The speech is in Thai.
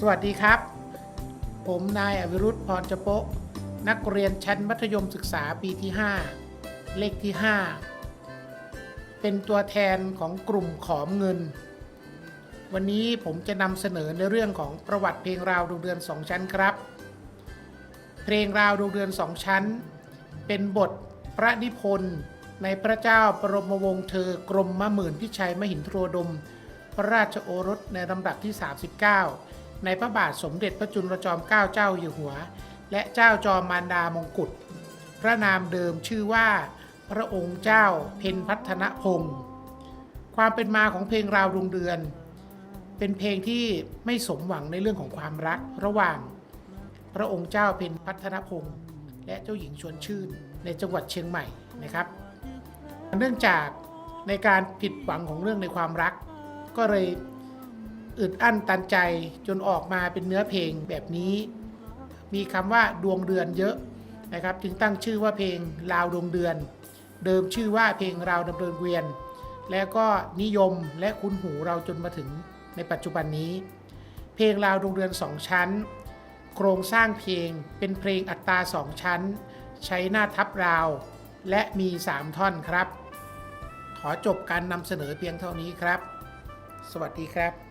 สวัสดีครับ ผมนายอวิรุธพรจโปะ นักเรียนชั้นมัธยมศึกษาปีที่ 5 เลขที่ 5 เป็นตัวแทนของกลุ่มขอมเงิน วันนี้ผมจะนำเสนอในเรื่องของประวัติเพลงราวดวงเดือนสองชั้นครับ เพลงราวดวงเดือนสองชั้น เป็นบทพระนิพนธ์ในพระเจ้าปรมวงศ์เธอกรมมะหมื่นพิชัยมหินทรดม พระราชโอรสในลำดับที่ 39 ในพระบาทสมเด็จพระจุลจอมเกล้าเจ้าอยู่หัว และเจ้าจอมมารดามงกุฎพระนามเดิมชื่อว่า พระองค์เจ้าเพนพัฒนพงศ์ความเป็นมาของเพลงราวดวงเดือน เป็นเพลงที่ไม่สมหวังในเรื่องของความรักระหว่าง พระองค์เจ้าเพนพัฒนพงศ์และเจ้าหญิงชวนชื่นในจังหวัดเชียงใหม่นะครับ เนื่องจากในการผิดหวังของเรื่องในความรัก ก็เลย อึดอั้นตันใจจนออกมาเป็นเนื้อเพลงแบบนี้ มีคำว่าดวงเดือนเยอะนะครับ จึงตั้งชื่อว่าเพลงราวดวงเดือน เดิมชื่อว่าเพลงราวดำเนินเวียน แล้วก็นิยมและคุ้นหูเราจนมาถึงในปัจจุบันนี้ เพลงราวดวงเดือนสองชั้น โครงสร้างเพลงเป็นเพลงอัตราสองชั้น ใช้หน้าทับราว และมี 3 ท่อนครับ ขอจบการนำเสนอเพียงเท่านี้ครับ สวัสดีครับ